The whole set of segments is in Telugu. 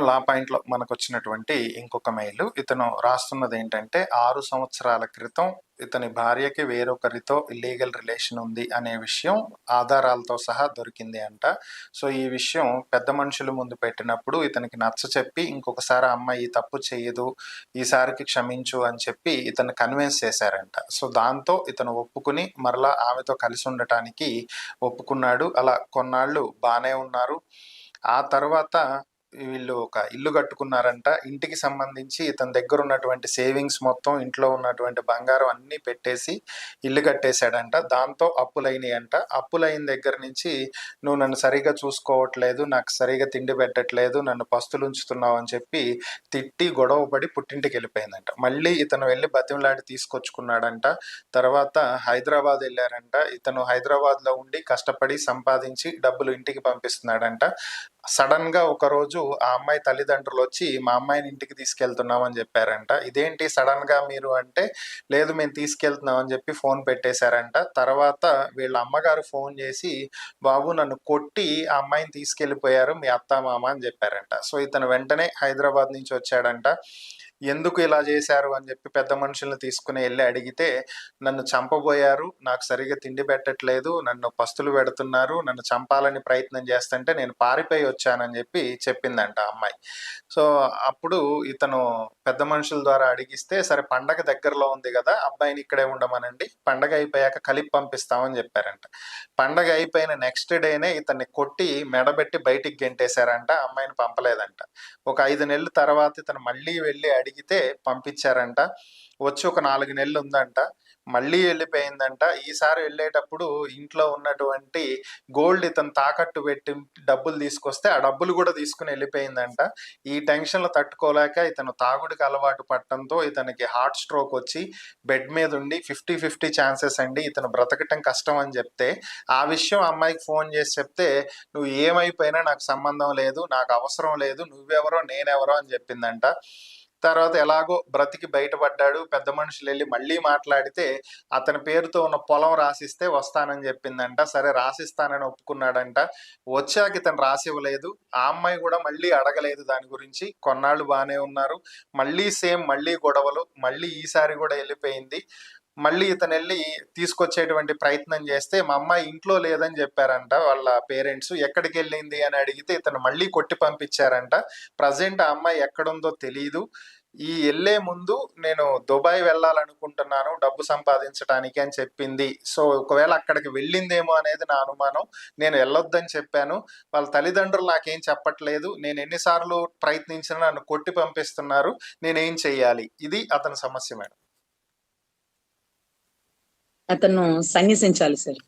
లా పాయింట్లో మనకు వచ్చినటువంటి ఇంకొక మెయిల్ ఇతను రాస్తున్నది ఏంటంటే ఆరు సంవత్సరాల క్రితం ఇతని భార్యకి వేరొకరితో ఇల్లీగల్ రిలేషన్ ఉంది అనే విషయం ఆధారాలతో సహా దొరికింది అంట. సో ఈ విషయం పెద్ద మనుషుల ముందు పెట్టినప్పుడు ఇతనికి నచ్చ చెప్పి ఇంకొకసారి ఆ అమ్మాయి తప్పు చేయదు ఈసారికి క్షమించు అని చెప్పి ఇతను కన్విన్స్ చేశారంట. సో దాంతో ఇతను ఒప్పుకుని మరలా ఆమెతో కలిసి ఉండటానికి ఒప్పుకున్నాడు. అలా కొన్నాళ్ళు బాగానే ఉన్నారు. ఆ తర్వాత వీళ్ళు ఒక ఇల్లు కట్టుకున్నారంట. ఇంటికి సంబంధించి ఇతని దగ్గర ఉన్నటువంటి సేవింగ్స్ మొత్తం ఇంట్లో ఉన్నటువంటి బంగారం అన్నీ పెట్టేసి ఇల్లు కట్టేశాడంట. దాంతో అప్పులైనాయంట. అప్పులైన దగ్గర నుంచి నువ్వు నన్ను సరిగా చూసుకోవట్లేదు నాకు సరిగా తిండి పెట్టట్లేదు నన్ను పస్తులు ఉంచుతున్నావు అని చెప్పి తిట్టి గొడవ పడి పుట్టింటికి వెళ్ళిపోయిందంట మళ్ళీ ఇతను వెళ్ళి బతిమలాడి తీసుకొచ్చుకున్నాడంట. తర్వాత హైదరాబాద్ వెళ్ళారంట. ఇతను హైదరాబాద్లో ఉండి కష్టపడి సంపాదించి డబ్బులు ఇంటికి పంపిస్తున్నాడంట. సడన్గా ఒక రోజు ఆ అమ్మాయి తల్లిదండ్రులు వచ్చి మా అమ్మాయిని ఇంటికి తీసుకెళ్తున్నాం అని చెప్పారంట. ఇదేంటి సడన్గా మీరు అంటే లేదు మేము తీసుకెళ్తున్నాం అని చెప్పి ఫోన్ పెట్టేశారంట. తర్వాత వీళ్ళ అమ్మగారు ఫోన్ చేసి బాబు నన్ను కొట్టి ఆ అమ్మాయిని తీసుకెళ్ళిపోయారు మీ అత్త మామ అని చెప్పారంట. సో ఇతను వెంటనే హైదరాబాద్ నుంచి వచ్చాడంట. ఎందుకు ఇలా చేశారు అని చెప్పి పెద్ద మనుషుల్ని తీసుకుని వెళ్ళి అడిగితే నన్ను చంపబోయారు నాకు సరిగా తిండి పెట్టట్లేదు నన్ను పస్తులు పెడుతున్నారు నన్ను చంపాలని ప్రయత్నం చేస్తుంటే నేను పారిపోయి వచ్చానని చెప్పి చెప్పిందంట అమ్మాయి. సో అప్పుడు ఇతను పెద్ద మనుషుల ద్వారా అడిగిస్తే సరే పండగ దగ్గరలో ఉంది కదా అబ్బాయిని ఇక్కడే ఉండమనండి పండగ అయిపోయాక కలిపి పంపిస్తామని చెప్పారంట. పండగ అయిపోయిన నెక్స్ట్ డేనే ఇతన్ని కొట్టి మెడబెట్టి బయటికి గెంటేశారంట అమ్మాయిని పంపలేదంట. ఒక ఐదు నెలల తర్వాత ఇతను మళ్ళీ వెళ్ళి అడిగి అడిగితే పంపించారంట. వచ్చి ఒక నాలుగు నెలలు ఉందంట. మళ్ళీ వెళ్ళిపోయిందంట. ఈసారి వెళ్ళేటప్పుడు ఇంట్లో ఉన్నటువంటి గోల్డ్ ఇతను తాకట్టు పెట్టి డబ్బులు తీసుకొస్తే ఆ డబ్బులు కూడా తీసుకుని వెళ్ళిపోయిందంట. ఈ టెన్షన్లు తట్టుకోలేక ఇతను తాగుడికి అలవాటు పట్టడంతో ఇతనికి హార్ట్ స్ట్రోక్ వచ్చి బెడ్ మీద ఉండి ఫిఫ్టీ ఫిఫ్టీ ఛాన్సెస్ అండి. ఇతను బ్రతకటం కష్టం అని చెప్తే ఆ విషయం అమ్మాయికి ఫోన్ చేసి చెప్తే నువ్వు ఏమైపోయినా నాకు సంబంధం లేదు నాకు అవసరం లేదు నువ్వెవరో నేనెవరో అని చెప్పిందంట. తర్వాత ఎలాగో బ్రతికి బయటపడ్డాడు పెద్ద మనుషులు వెళ్ళి మళ్ళీ మాట్లాడితే అతని పేరుతో ఉన్న పొలం రాసిస్తే వస్తానని చెప్పిందంట. సరే రాసిస్తానని ఒప్పుకున్నాడంట. వచ్చాక ఇతను రాసివ్వలేదు. ఆ అమ్మాయి కూడా మళ్ళీ అడగలేదు దాని గురించి. కొన్నాళ్ళు బాగానే ఉన్నారు. మళ్ళీ సేమ్ మళ్ళీ గొడవలు మళ్ళీ ఈసారి కూడా వెళ్ళిపోయింది. మళ్ళీ ఇతను వెళ్ళి తీసుకొచ్చేటువంటి ప్రయత్నం చేస్తే మా అమ్మాయి ఇంట్లో లేదని చెప్పారంట వాళ్ళ పేరెంట్స్ ఎక్కడికి వెళ్ళింది అని అడిగితే ఇతను మళ్ళీ కొట్టి పంపించారంట. ప్రజెంట్ ఆ అమ్మాయి ఎక్కడుందో తెలియదు ఈ వెళ్ళే ముందు నేను దుబాయ్ వెళ్ళాలనుకుంటున్నాను డబ్బు సంపాదించడానికి అని చెప్పింది. సో ఒకవేళ అక్కడికి వెళ్ళిందేమో అనేది నా అనుమానం. నేను వెళ్ళొద్దని చెప్పాను. వాళ్ళ తల్లిదండ్రులు నాకేం చెప్పట్లేదు. నేను ఎన్నిసార్లు ప్రయత్నించినా నన్ను కొట్టి పంపిస్తున్నారు. నేనేం చెయ్యాలి? ఇది అతని సమస్య మేడం. అతను సన్యసించాలి సార్.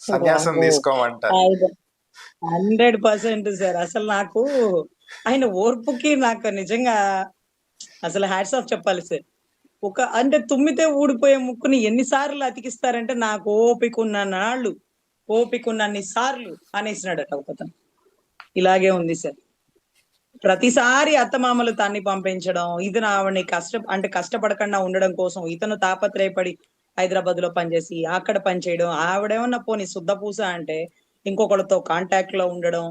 సన్యాసం తీసుకోమంటారు. Hundred percent sir. అసలు నాకు ఆయన ఓర్పుకి నాకు నిజంగా అసలు హ్యాట్స్ ఆఫ్ చెప్పాలి సార్. ఒక అంటే తుమ్మితే ఊడిపోయే ముక్కుని ఎన్నిసార్లు అతికిస్తారంటే నాకు ఓపిక ఉన్న నాళ్ళు ఓపిక ఉన్నన్ని సార్లు అనేసినాడట ఒకతను. ఇలాగే ఉంది సార్. ప్రతిసారి అత్తమామలు తన్ని పంపించడం ఇది ఆవిడని కష్ట అంటే కష్టపడకుండా ఉండడం కోసం ఇతను తాపత్రయపడి హైదరాబాద్లో పనిచేసి అక్కడ పనిచేయడం ఆవిడేమన్నా పోని శుద్ధపూస అంటే ఇంకొకళ్ళతో కాంటాక్ట్లో ఉండడం.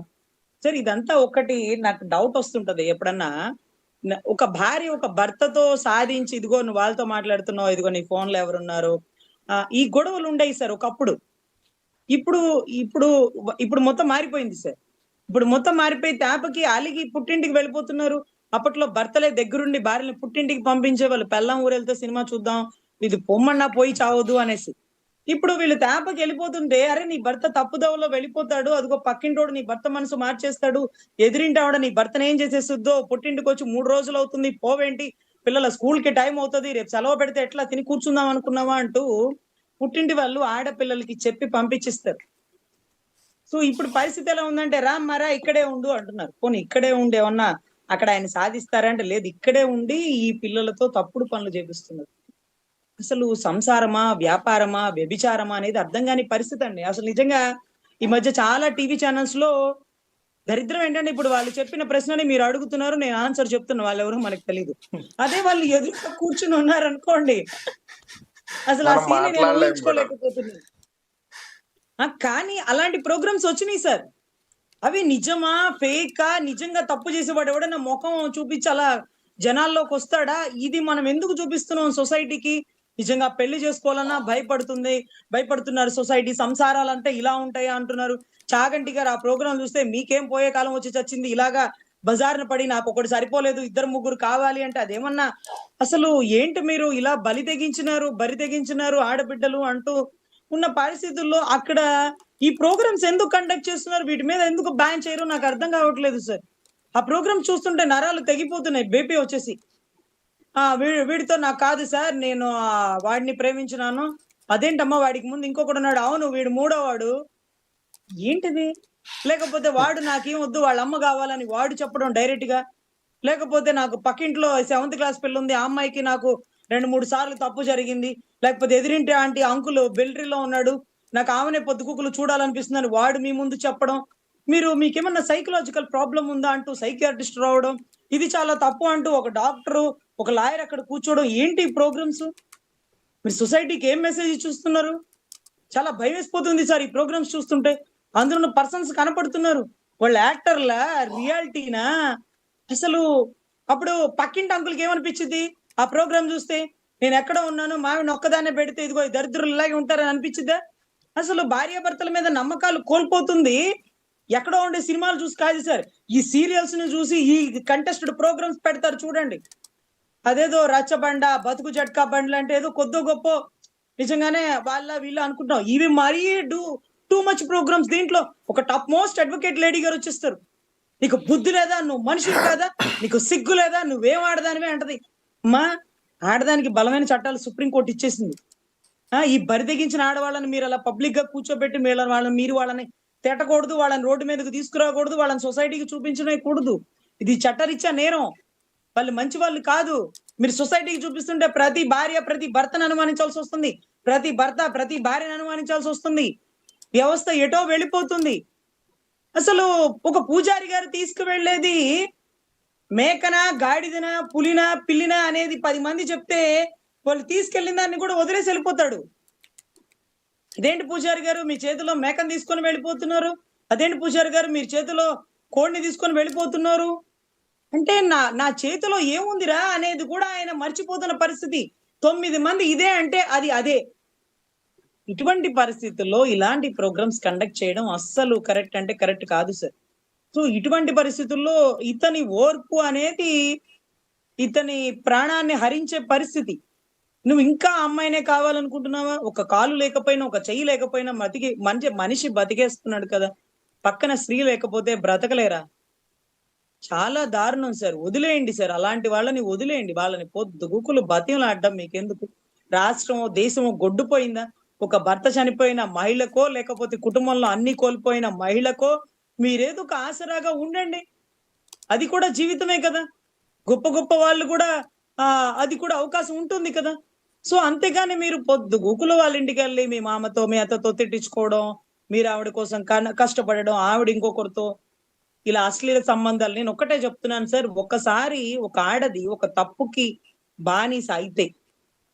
సార్ ఇదంతా ఒకటి నాకు డౌట్ వస్తుంటది. ఎప్పుడన్నా ఒక భార్య ఒక భర్తతో సాధించి ఇదిగో నువ్వు వాళ్ళతో మాట్లాడుతున్నావు ఇదిగో నీ ఫోన్లో ఎవరున్నారు. ఈ గొడవలు ఉండేవి సార్ ఒకప్పుడు. ఇప్పుడు ఇప్పుడు ఇప్పుడు మొత్తం మారిపోయింది సార్. ఇప్పుడు మొత్తం మారిపోయి తేపకి అలిగి పుట్టింటికి వెళ్ళిపోతున్నారు. అప్పట్లో భర్తలే దగ్గరుండి భార్యని పుట్టింటికి పంపించే వాళ్ళు. పెళ్ళం ఊరెళ్తే సినిమా చూద్దాం ఇది పొమ్మన్నా పోయి చావద్దు అనేసి. ఇప్పుడు వీళ్ళు తేపకి వెళ్ళిపోతుంటే అరే నీ భర్త తప్పుదోవలో వెళ్ళిపోతాడు. అదిగో పక్కింటోడు నీ భర్త మనసు మార్చేస్తాడు. ఎదిరింటావాడ నీ భర్తను ఏం చేసేస్తుందో పుట్టింటికి వచ్చి మూడు రోజులు అవుతుంది. పోవేంటి? పిల్లల స్కూల్కి టైం అవుతుంది. రేపు సెలవు పెడితే ఎట్లా తిని కూర్చుందాం అనుకున్నావా అంటూ పుట్టింటి వాళ్ళు ఆడపిల్లలకి చెప్పి పంపించిస్తారు. సో ఇప్పుడు పరిస్థితి ఎలా ఉందంటే రా మరా ఇక్కడే ఉండు అంటున్నారు. పోనీ ఇక్కడే ఉండి ఏమన్నా అక్కడ ఆయన సాధిస్తారంటే లేదు ఇక్కడే ఉండి ఈ పిల్లలతో తప్పుడు పనులు చేపిస్తున్నారు. అసలు సంసారమా వ్యాపారమా వ్యభిచారమా అనేది అర్థం కాని పరిస్థితి అండి. అసలు నిజంగా ఈ మధ్య చాలా టీవీ ఛానల్స్లో దరిద్రం ఏంటంటే ఇప్పుడు వాళ్ళు చెప్పిన ప్రశ్నని మీరు అడుగుతున్నారు నేను ఆన్సర్ చెప్తున్నా వాళ్ళు ఎవరో మనకు తెలియదు అదే వాళ్ళు ఎదురుగా కూర్చుని ఉన్నారు అనుకోండి అసలు ఆ సీన్ నేను ఊహించుకోలేకపోతున్నాను. కానీ అలాంటి ప్రోగ్రామ్స్ వచ్చినాయి సార్. అవి నిజమా ఫేకా నిజంగా తప్పు చేసేవాడు ఎవడన్నా ముఖం చూపించి అలా జనాల్లోకి వస్తాడా? ఇది మనం ఎందుకు చూపిస్తున్నాం సొసైటీకి? నిజంగా పెళ్ళి చేసుకోవాలన్నా భయపడుతుంది భయపడుతున్నారు సొసైటీ. సంసారాలు అంటే ఇలా ఉంటాయా అంటున్నారు. చాగంటి గారు ఆ ప్రోగ్రాం చూస్తే మీకేం పోయే కాలం వచ్చి చచ్చింది? ఇలాగా బజార్న పడి నాకు ఒకటి సరిపోలేదు ఇద్దరు ముగ్గురు కావాలి అంటే అదేమన్నా? అసలు ఏంటి మీరు ఇలా బలి తెగించినారు బరి తెగించినారు ఆడబిడ్డలు అంటూ ఉన్న పరిస్థితుల్లో అక్కడ ఈ ప్రోగ్రామ్స్ ఎందుకు కండక్ట్ చేస్తున్నారు? వీటి మీద ఎందుకు బ్యాన్ చేయరు? నాకు అర్థం కావట్లేదు సార్ ఆ ప్రోగ్రామ్ చూస్తుంటే నరాలు తెగిపోతున్నాయి. బేపీ వచ్చేసి. వీ- వీడితో నాకు కాదు సార్ నేను వాడిని ప్రేమించినాను. అదేంటమ్మా వాడికి ముందు ఇంకొకడు ఉన్నాడు. అవును వీడు మూడోవాడు. ఏంటిది? లేకపోతే వాడు నాకేం వద్దు? వాళ్ళ అమ్మ కావాలని వాడు చెప్పడం డైరెక్ట్గా. లేకపోతే నాకు పక్కింట్లో సెవెంత్ క్లాస్ పిల్ల ఉంది. ఆ అమ్మాయికి నాకు రెండు మూడు సార్లు తప్పు జరిగింది. లేకపోతే ఎదిరింటి ఆంటీ అంకుల్ బెల్టరీలో ఉన్నాడు. నాకు ఆమెనే పొద్దుకుకులు చూడాలనిపిస్తుందని వాడు మీ ముందు చెప్పడం. మీరు మీకేమన్నా సైకలాజికల్ ప్రాబ్లం ఉందా అంటూ సైకియాట్రిస్ట్ రావడం. ఇది చాలా తప్పు అంటూ ఒక డాక్టర్ ఒక లాయర్ అక్కడ కూర్చోవడం. ఏంటి ప్రోగ్రామ్స్ మీరు సొసైటీకి ఏం మెసేజ్ చూస్తున్నారు చాలా భయం వేసిపోతుంది సార్ ఈ ప్రోగ్రామ్స్ చూస్తుంటే. అందులో పర్సన్స్ కనపడుతున్నారు. వాళ్ళ యాక్టర్ల రియాలిటీనా? అసలు అప్పుడు పక్కింటి అంకుల్కి ఏమనిపించింది? ఆ ప్రోగ్రామ్ చూస్తే నేను ఎక్కడ ఉన్నాను మావిని ఒక్కదాన్నే పెడితే ఇదిగో దరిద్రులలాగే దరిద్రులు ఉంటారని అనిపించిందా? అసలు భార్యాభర్తల మీద నమ్మకాలు కోల్పోతుంది. ఎక్కడో ఉండే సినిమాలు చూసి కాదు సార్. ఈ సీరియల్స్ని చూసి ఈ కంటెస్టెడ్ ప్రోగ్రామ్స్ పెడతారు చూడండి. అదేదో రచ్చబండ బతుకు జట్కా బండ్లు అంటే ఏదో కొద్దో గొప్ప. నిజంగానే వాళ్ళ వీళ్ళు అనుకుంటాం ఇవి మరీ డూ టూ మచ్ ప్రోగ్రామ్స్ దీంట్లో ఒక టాప్ మోస్ట్ అడ్వకేట్ లేడీ గారు వచ్చేస్తారు. నీకు బుద్ధి లేదా? నువ్వు మనిషి కాదా? నీకు సిగ్గు లేదా? నువ్వేం ఆడదానివే అంటది. మా ఆడదానికి బలమైన చట్టాలు సుప్రీంకోర్టు ఇచ్చేసింది. ఆ ఈ బరి తెగించిన ఆడవాళ్ళని మీరు అలా పబ్లిక్గా కూర్చోబెట్టి మీరు వాళ్ళని మీరు వాళ్ళని తిట్టకూడదు వాళ్ళని రోడ్డు మీదకి తీసుకురాకూడదు వాళ్ళని సొసైటీకి చూపించడమే కూడదు. ఇది చట్టరీత్యా నేరం. వాళ్ళు మంచి వాళ్ళు కాదు. మీరు సొసైటీకి చూపిస్తుంటే ప్రతి భార్య ప్రతి భర్తను అనుమానించాల్సి వస్తుంది. ప్రతి భర్త ప్రతి భార్యను అనుమానించాల్సి వస్తుంది. వ్యవస్థ ఎటో వెళ్ళిపోతుంది. అసలు ఒక పూజారి గారు తీసుకువెళ్ళేది మేకన గాడిదన పులిన పిల్లిన అనేది పది మంది చెప్తే వాళ్ళు తీసుకెళ్ళిన దాన్ని కూడా వదిలేసి వెళ్ళిపోతాడు. ఇదేంటి పూజారి గారు? మీ చేతిలో మేకను తీసుకొని వెళ్ళిపోతున్నారు. అదేంటి పూజారి గారు? మీ చేతిలో కోడిని తీసుకొని వెళ్ళిపోతున్నారు. అంటే నా నా చేతిలో ఏముందిరా అనేది కూడా ఆయన మర్చిపోతున్న పరిస్థితి. తొమ్మిది మంది ఇదే అంటే అది అదే. ఇటువంటి పరిస్థితుల్లో ఇలాంటి ప్రోగ్రామ్స్ కండక్ట్ చేయడం అస్సలు కరెక్ట్ అంటే కరెక్ట్ కాదు సార్. సో ఇటువంటి పరిస్థితుల్లో ఇతని ఓర్పు అనేది ఇతని ప్రాణాన్ని హరించే పరిస్థితి. నువ్వు ఇంకా అమ్మాయినే కావాలనుకుంటున్నావా? ఒక కాలు లేకపోయినా ఒక చెయ్యి లేకపోయినా బతికి మంచి మనిషి బతికేస్తున్నాడు కదా. పక్కన స్త్రీ లేకపోతే బ్రతకలేరా? చాలా దారుణం సార్. వదిలేయండి సార్. అలాంటి వాళ్ళని వదిలేయండి. వాళ్ళని పొద్దు గుకులు బతిలాడడం మీకెందుకు? రాష్ట్రమో దేశమో గొడ్డుపోయిందా? ఒక భర్త చనిపోయిన మహిళకో లేకపోతే కుటుంబంలో అన్ని కోల్పోయిన మహిళకో మీరేదో ఒక ఆసరాగా ఉండండి. అది కూడా జీవితమే కదా. గొప్ప గొప్ప వాళ్ళు కూడా ఆ అది కూడా అవకాశం ఉంటుంది కదా. సో అంతేగాని మీరు పొద్దు గూకులు వాళ్ళ ఇంటికి వెళ్ళి మీ మామతో మీ అత్తతో తిట్టించుకోవడం మీరు ఆవిడ కోసం కష్టపడడం ఆవిడ ఇంకొకరితో ఇలా అశ్లీల సంబంధాలు నేను ఒక్కటే చెప్తున్నాను సార్. ఒకసారి ఒక ఆడది ఒక తప్పుకి బానిస అయితే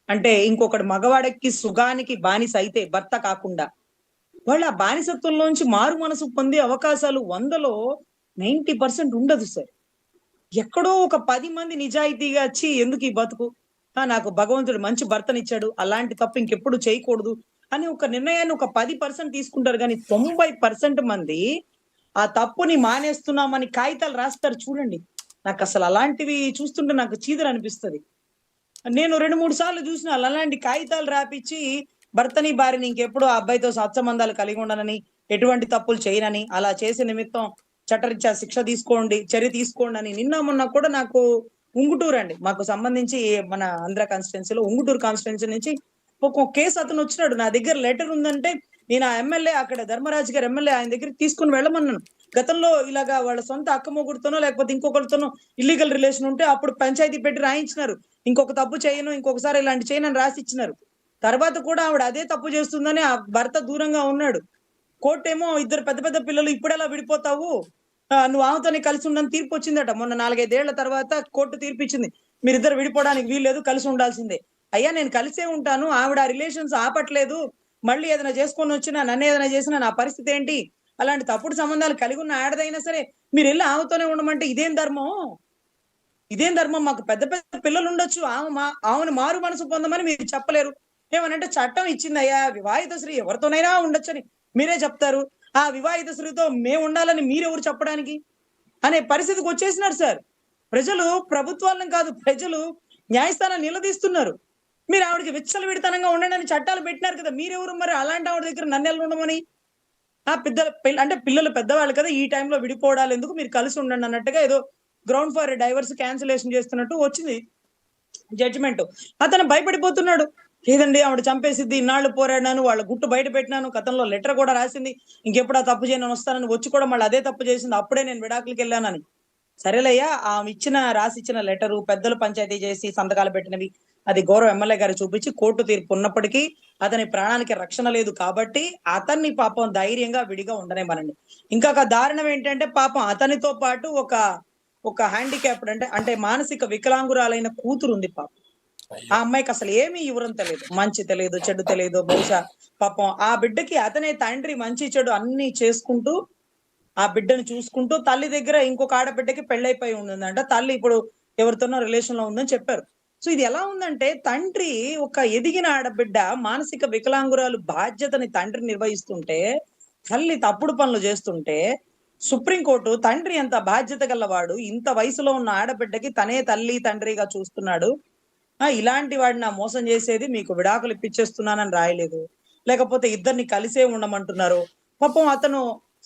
అంటే ఇంకొకటి మగవాడికి సుగానికి బానిస అయితే భర్త కాకుండా వాళ్ళు ఆ బానిసత్వంలోంచి మారు మనసు పొందే అవకాశాలు వందలో నైంటీ పర్సెంట్ ఉండదు సార్. ఎక్కడో ఒక పది మంది నిజాయితీగా వచ్చి ఎందుకు ఈ బతుకు? ఆ, నాకు భగవంతుడు మంచి భర్తనిచ్చాడు అలాంటి తప్పు ఇంకెప్పుడు చేయకూడదు అని ఒక నిర్ణయాన్ని ఒక పది పర్సెంట్ తీసుకుంటారు. కానీ తొంభై పర్సెంట్ మంది ఆ తప్పుని మానేస్తున్నామని కాగితాలు రాస్తారు చూడండి. నాకు అసలు అలాంటివి చూస్తుంటే నాకు చీదర నేను రెండు మూడు సార్లు చూసిన అలాంటి కాగితాలు రాపిచ్చి భర్తని భార్యని ఇంకెప్పుడు ఆ అబ్బాయితో సత్సంబంధాలు కలిగి ఉండనని ఎటువంటి తప్పులు చేయనని అలా చేసే నిమిత్తం చట్టరీత్యా శిక్ష తీసుకోండి చర్య తీసుకోండి అని నిన్న మొన్న కూడా నాకు ఉంగుటూరు అండి. మాకు సంబంధించి మన ఆంధ్ర కాన్స్టిట్యున్సీలో ఉంగుటూరు కాన్స్టిట్యున్సీ నుంచి ఒక కేసు అతను వచ్చినాడు. నా దగ్గర లెటర్ ఉందంటే నేను ఆ ఎమ్మెల్యే అక్కడ ధర్మరాజు గారు ఎమ్మెల్యే ఆయన దగ్గర తీసుకుని వెళ్ళమన్నాను. గతంలో ఇలాగా వాళ్ళ సొంత అక్క మొగుడుతోనో లేకపోతే ఇంకొకరితోనో ఇల్లీగల్ రిలేషన్ ఉంటే అప్పుడు పంచాయతీ పెట్టి రాయించినారు. ఇంకొక తప్పు చేయను ఇంకొకసారి ఇలాంటి చేయను అని రాసి ఇచ్చినారు తర్వాత కూడా ఆవిడ అదే తప్పు చేస్తుందని ఆ భర్త దూరంగా ఉన్నాడు. కోర్టు ఏమో ఇద్దరు పెద్ద పెద్ద పిల్లలు ఇప్పుడెలా విడిపోతావు? నువ్వు ఆమెతోనే కలిసి ఉండని తీర్పు వచ్చిందట. మొన్న నాలుగైదేళ్ళ తర్వాత కోర్టు తీర్పు ఇచ్చింది మీరిద్దరు విడిపోవడానికి వీల్లేదు కలిసి ఉండాల్సిందే. అయ్యా నేను కలిసే ఉంటాను. ఆవిడ రిలేషన్స్ ఆపట్లేదు. మళ్ళీ ఏదైనా చేసుకొని వచ్చినా నన్ను ఏదైనా చేసినా నా పరిస్థితి ఏంటి? అలాంటి తప్పుడు సంబంధాలు కలిగి ఉన్న ఆడదైనా సరే మీరు వెళ్ళి ఆమెతోనే ఉండమంటే ఇదేం ధర్మం? ఇదేం ధర్మం? మాకు పెద్ద పెద్ద పిల్లలు ఉండొచ్చు. ఆమె మా ఆమెను మారు మనసు పొందమని మీరు చెప్పలేరు. ఏమనంటే చట్టం ఇచ్చిందయ్యా వివాహిత స్త్రీ ఎవరితోనైనా ఉండొచ్చని. మీరే చెప్తారు ఆ వివాహిత స్త్రీతో మేము ఉండాలని మీరెవరు చెప్పడానికి? అనే పరిస్థితికి వచ్చేసినారు సార్. ప్రజలు ప్రభుత్వాలను కాదు ప్రజలు న్యాయస్థానాన్ని నిలదీస్తున్నారు. మీరు ఆవిడకి విచ్చల విడితనంగా ఉండండి అని చట్టాలు పెట్టినారు కదా మీరెవరు మరి అలాంటి ఆవిడ దగ్గర నన్నెళ్ళు ఉండమని? ఆ పెద్ద అంటే పిల్లలు పెద్దవాళ్ళు కదా ఈ టైంలో విడిపోవడాలు ఎందుకు మీరు కలిసి ఉండండి అన్నట్టుగా ఏదో గ్రౌండ్ ఫర్ డైవర్స్ క్యాన్సిలేషన్ చేస్తున్నట్టు వచ్చింది జడ్జిమెంట్. అతను భయపడిపోతున్నాడు. లేదండి ఆవిడ చంపేసిద్ది ఇన్నాళ్ళు పోరాడినాను వాళ్ళ గుట్టు బయట పెట్టినాను గతంలో లెటర్ కూడా రాసింది ఇంకెప్పుడు ఆ తప్పు చేయను వస్తానని వచ్చి కూడా మళ్ళీ అదే తప్పు చేసింది అప్పుడే నేను విడాకులకి వెళ్ళానని. సరేలయ్యా ఆమె ఇచ్చిన రాసి ఇచ్చిన లెటరు పెద్దలు పంచాయతీ చేసి సంతకాలు పెట్టినవి అది గౌరవ ఎమ్మెల్యే గారు చూపించి కోర్టు తీర్పు ఉన్నప్పటికీ అతని ప్రాణానికి రక్షణ లేదు కాబట్టి అతన్ని పాపం ధైర్యంగా విడిగా ఉండనివ్వనండి. ఇంకా ఒక దారుణం ఏంటంటే పాపం అతనితో పాటు ఒక ఒక హ్యాండిక్యాప్డ్ అంటే అంటే మానసిక వికలాంగురాలైన కూతురు ఉంది పాపం. ఆ అమ్మాయికి అసలు ఏమీ వివరం తెలియదు. మంచి తెలియదు చెడు తెలియదు. బహుశా పాపం ఆ బిడ్డకి అతనే తండ్రి మంచి చెడు అన్ని చేసుకుంటూ ఆ బిడ్డను చూసుకుంటూ తల్లి దగ్గర ఇంకొక ఆడబిడ్డకి పెళ్ళైపోయి ఉందంట తల్లి ఇప్పుడు ఎవరితోనో రిలేషన్లో ఉందని చెప్పారు. సో ఇది ఎలా ఉందంటే తండ్రి ఒక ఎదిగిన ఆడబిడ్డ మానసిక వికలాంగురాలు బాధ్యతని తండ్రి నిర్వహిస్తుంటే తల్లి తప్పుడు పనులు చేస్తుంటే సుప్రీంకోర్టు తండ్రి ఎంత బాధ్యత గలవాడు ఇంత వయసులో ఉన్న ఆడబిడ్డకి తనే తల్లి తండ్రిగా చూస్తున్నాడు. ఇలాంటి వాడిని నా మోసం చేసేది మీకు విడాకులు ఇప్పించేస్తున్నానని రాయలేదు. లేకపోతే ఇద్దరిని కలిసే ఉండమంటున్నారు. పాపం అతను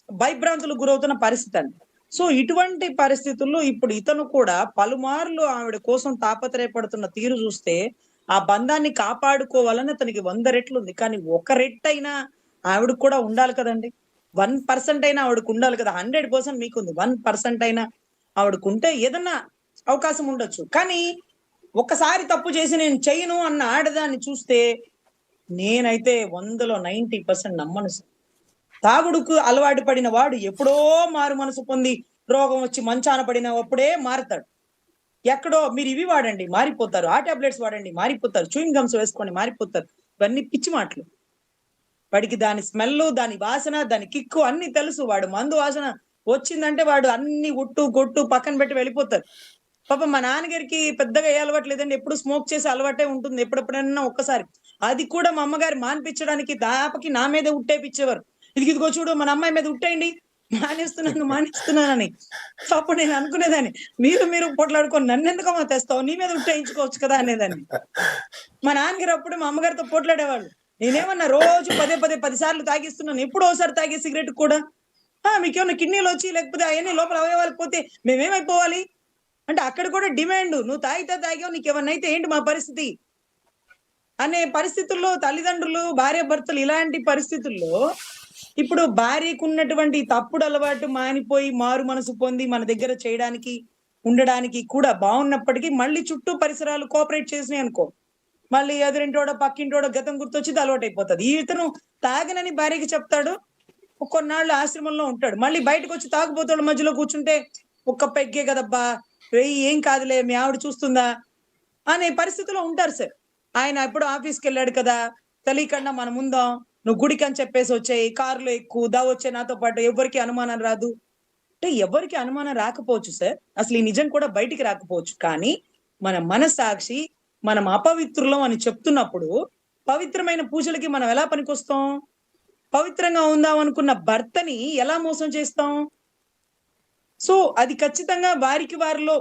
భయభ్రాంతులకు గురవుతున్న పరిస్థితి అండి సో ఇటువంటి పరిస్థితుల్లో ఇప్పుడు ఇతను కూడా పలుమార్లు ఆవిడ కోసం తాపత్రయపడుతున్న తీరు చూస్తే ఆ బంధాన్ని కాపాడుకోవాలని అతనికి వంద రెట్లు ఉంది. కానీ ఒక రెట్టైనా ఆవిడ కూడా ఉండాలి కదండి. వన్ పర్సెంట్ అయినా ఆవిడకు ఉండాలి కదా. హండ్రెడ్ పర్సెంట్ మీకుంది. వన్ పర్సెంట్ అయినా ఆవిడకుంటే ఏదన్నా అవకాశం ఉండొచ్చు. కానీ ఒక్కసారి తప్పు చేసి నేను చేయను అన్న ఆడదాన్ని చూస్తే నేనైతే వందలో నైంటీ పర్సెంట్ నమ్మను తాగుడుకు అలవాటు పడిన వాడు ఎప్పుడో మారు మనసు పొంది రోగం వచ్చి మంచాన పడిన అప్పుడే మారుతాడు. ఎక్కడో మీరు ఇవి వాడండి మారిపోతారు. ఆ టాబ్లెట్స్ వాడండి మారిపోతారు. చూయింగ్ గమ్స్ వేసుకోండి మారిపోతారు. ఇవన్నీ పిచ్చి మాటలు. వాడికి దాని స్మెల్ దాని వాసన దాని కిక్కు అన్ని తెలుసు. వాడు మందు వాసన వచ్చిందంటే వాడు అన్ని ఉట్టు గొట్టు పక్కన పెట్టి వెళ్ళిపోతారు. పాపం మా నాన్నగారికి పెద్దగా ఏ అలవాటు లేదండి. ఎప్పుడు స్మోక్ చేసే అలవాటే ఉంటుంది. ఎప్పుడెప్పుడన్నా ఒక్కసారి. అది కూడా మా అమ్మగారు మానిపించడానికి దాపకి నా మీద ఉట్టేపిచ్చేవారు. ఇది ఇదిగో చూడు మన అమ్మాయి మీద ఉట్టేయండి. మానేస్తున్నాను మానేస్తున్నానని. సో అప్పుడు నేను అనుకునేదాన్ని. మీరు మీరు పోట్లాడుకొని నన్ను ఎందుకమ్మా తెస్తావు? నీ మీద ఉట్టేయించుకోవచ్చు కదా అనేదాన్ని. మా నాన్నగారు అప్పుడు మా అమ్మగారితో పోట్లాడేవాళ్ళు. నేనేమన్నా రోజు పదే పదే పది సార్లు తాగిస్తున్నాను. ఎప్పుడు ఒకసారి తాగే సిగరెట్ కూడా. మీకేమన్నా కిడ్నీలు వచ్చి లేకపోతే అవన్నీ లోపల అవయవాలకు పోతే మేమేమైపోవాలి? అంటే అక్కడ కూడా డిమాండ్ నువ్వు తాగితే తాగావు నీకు ఏమన్నా అయితే ఏంటి మా పరిస్థితి? అనే పరిస్థితుల్లో తల్లిదండ్రులు భార్య భర్తలు ఇలాంటి పరిస్థితుల్లో ఇప్పుడు భార్యకు ఉన్నటువంటి తప్పుడు అలవాటు మానిపోయి మారు మనసు పొంది మన దగ్గర చేయడానికి ఉండడానికి కూడా బాగున్నప్పటికీ మళ్ళీ చుట్టూ పరిసరాలు కోఆపరేట్ చేసినాయి అనుకో మళ్ళీ ఎదురింటోడో పక్కింటోడో గతం గుర్తొచ్చి అలవాటు అయిపోతుంది ఇతను తాగనని భార్యకి చెప్తాడు కొన్నాళ్ళు ఆశ్రమంలో ఉంటాడు. మళ్ళీ బయటకు వచ్చి తాగుపోతాడు మధ్యలో కూర్చుంటే ఒక్క పెగ్గే కదబ్బా రేయ్ ఏం కాదులే మీ ఆవిడ చూస్తుందా? అనే పరిస్థితిలో ఉంటారు సార్. ఆయన ఎప్పుడు ఆఫీస్కి వెళ్ళాడు కదా తెలియకుండా మనం ఉందాం నువ్వు గుడికి అని చెప్పేసి వచ్చాయి కారులో ఎక్కువ దా వచ్చే నాతో పాటు ఎవరికి అనుమానం రాదు. అంటే ఎవరికి అనుమానం రాకపోవచ్చు సార్. అసలు ఈ నిజం కూడా బయటికి రాకపోవచ్చు. కానీ మన మనసాక్షి మనం అపవిత్రులం అని చెప్తున్నప్పుడు పవిత్రమైన పూజలకి మనం ఎలా పనికొస్తాం? పవిత్రంగా ఉందాం అనుకున్న భర్తని ఎలా మోసం చేస్తాం? సో అది ఖచ్చితంగా వారికి వారిలో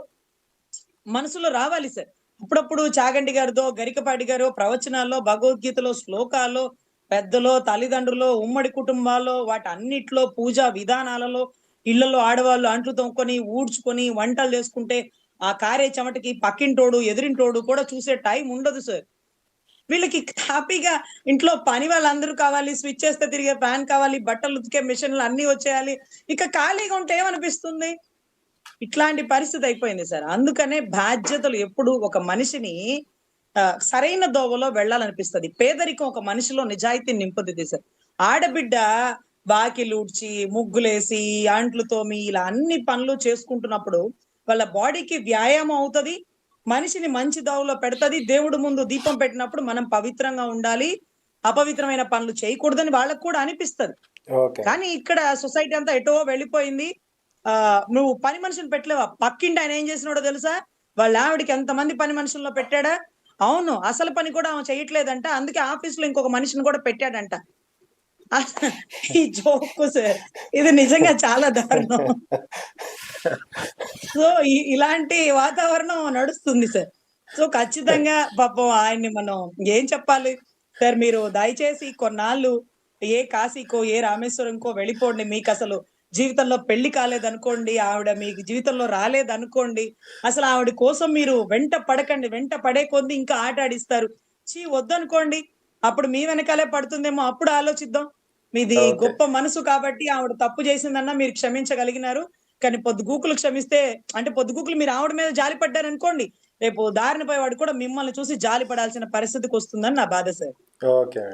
మనసులో రావాలి సార్. అప్పుడప్పుడు చాగంటి గారితో గరికపాటి గారు ప్రవచనాల్లో భగవద్గీతలో శ్లోకాల్లో పెద్దలో తల్లిదండ్రులు ఉమ్మడి కుటుంబాల్లో వాటి అన్నిట్లో పూజా విధానాలలో ఇళ్ళలో ఆడవాళ్ళు అంట్లు తొమ్ముకొని ఊడ్చుకొని వంటలు చేసుకుంటే ఆ కారే చెమటకి పక్కింటోడు ఎదిరింటోడు కూడా చూసే టైం ఉండదు సార్. వీళ్ళకి హ్యాపీగా ఇంట్లో పని వాళ్ళందరూ కావాలి స్విచ్ చేస్తే తిరిగే ఫ్యాన్ కావాలి బట్టలు ఉతికే మిషన్లు అన్ని వచ్చేయాలి. ఇక ఖాళీగా ఉంటే ఏమనిపిస్తుంది? ఇట్లాంటి పరిస్థితి అయిపోయింది సార్. అందుకనే బాధ్యతలు ఎప్పుడు ఒక మనిషిని సరైన దోవలో వెళ్ళాలనిపిస్తుంది. పేదరికం ఒక మనిషిలో నిజాయితీ నింపుతుంది సార్. ఆడబిడ్డ బాకిలు ఊడ్చి ముగ్గులేసి అంట్లు తోమి ఇలా అన్ని పనులు చేసుకుంటున్నప్పుడు వాళ్ళ బాడీకి వ్యాయామం అవుతుంది మనిషిని మంచి దోవలో పెడతది దేవుడు ముందు దీపం పెట్టినప్పుడు మనం పవిత్రంగా ఉండాలి అపవిత్రమైన పనులు చేయకూడదని వాళ్ళకు కూడా అనిపిస్తది. కానీ ఇక్కడ సొసైటీ అంతా ఎటో వెళ్ళిపోయింది. ఆ నువ్వు పని మనిషిని పెట్టలేవా? పక్కింటి ఆయన ఏం చేసినాడో తెలుసా? వాళ్ళ ఆవిడకి ఎంతమంది పని మనుషుల్లో పెట్టాడా? అవును అసలు పని కూడా ఆమె చేయట్లేదంట అందుకే ఆఫీస్లో ఇంకొక మనిషిని కూడా పెట్టాడంట. ఈ జోక్ సార్ ఇది నిజంగా చాలా దారుణం. సో ఇలాంటి వాతావరణం నడుస్తుంది సార్. సో ఖచ్చితంగా పాపం ఆయన్ని మనం ఏం చెప్పాలి? సార్ మీరు దయచేసి కొన్నాళ్ళు ఏ కాశీకో ఏ రామేశ్వరంకో వెళ్ళిపోండి. మీకు అసలు జీవితంలో పెళ్ళి కాలేదనుకోండి ఆవిడ మీకు జీవితంలో రాలేదనుకోండి అసలు ఆవిడ కోసం మీరు వెంట పడకండి వెంట పడే కొద్ది ఇంకా ఆట ఆడిస్తారు చీ వద్దనుకోండి. అప్పుడు మీ వెనకాలే పడుతుందేమో అప్పుడు ఆలోచిద్దాం. మీది. గొప్ప మనసు కాబట్టి ఆవిడ తప్పు చేసిందన్నా మీరు క్షమించగలిగినారు. కానీ పొద్దుగూకులు క్షమిస్తే అంటే పొద్దుగూకులు మీరు ఆవిడ మీద జాలి పడ్డారనుకోండి రేపు దారిన పోయేవాడు కూడా మిమ్మల్ని చూసి జాలి పడాల్సిన పరిస్థితికి వస్తుందని నా బాధ సార్. ఓకే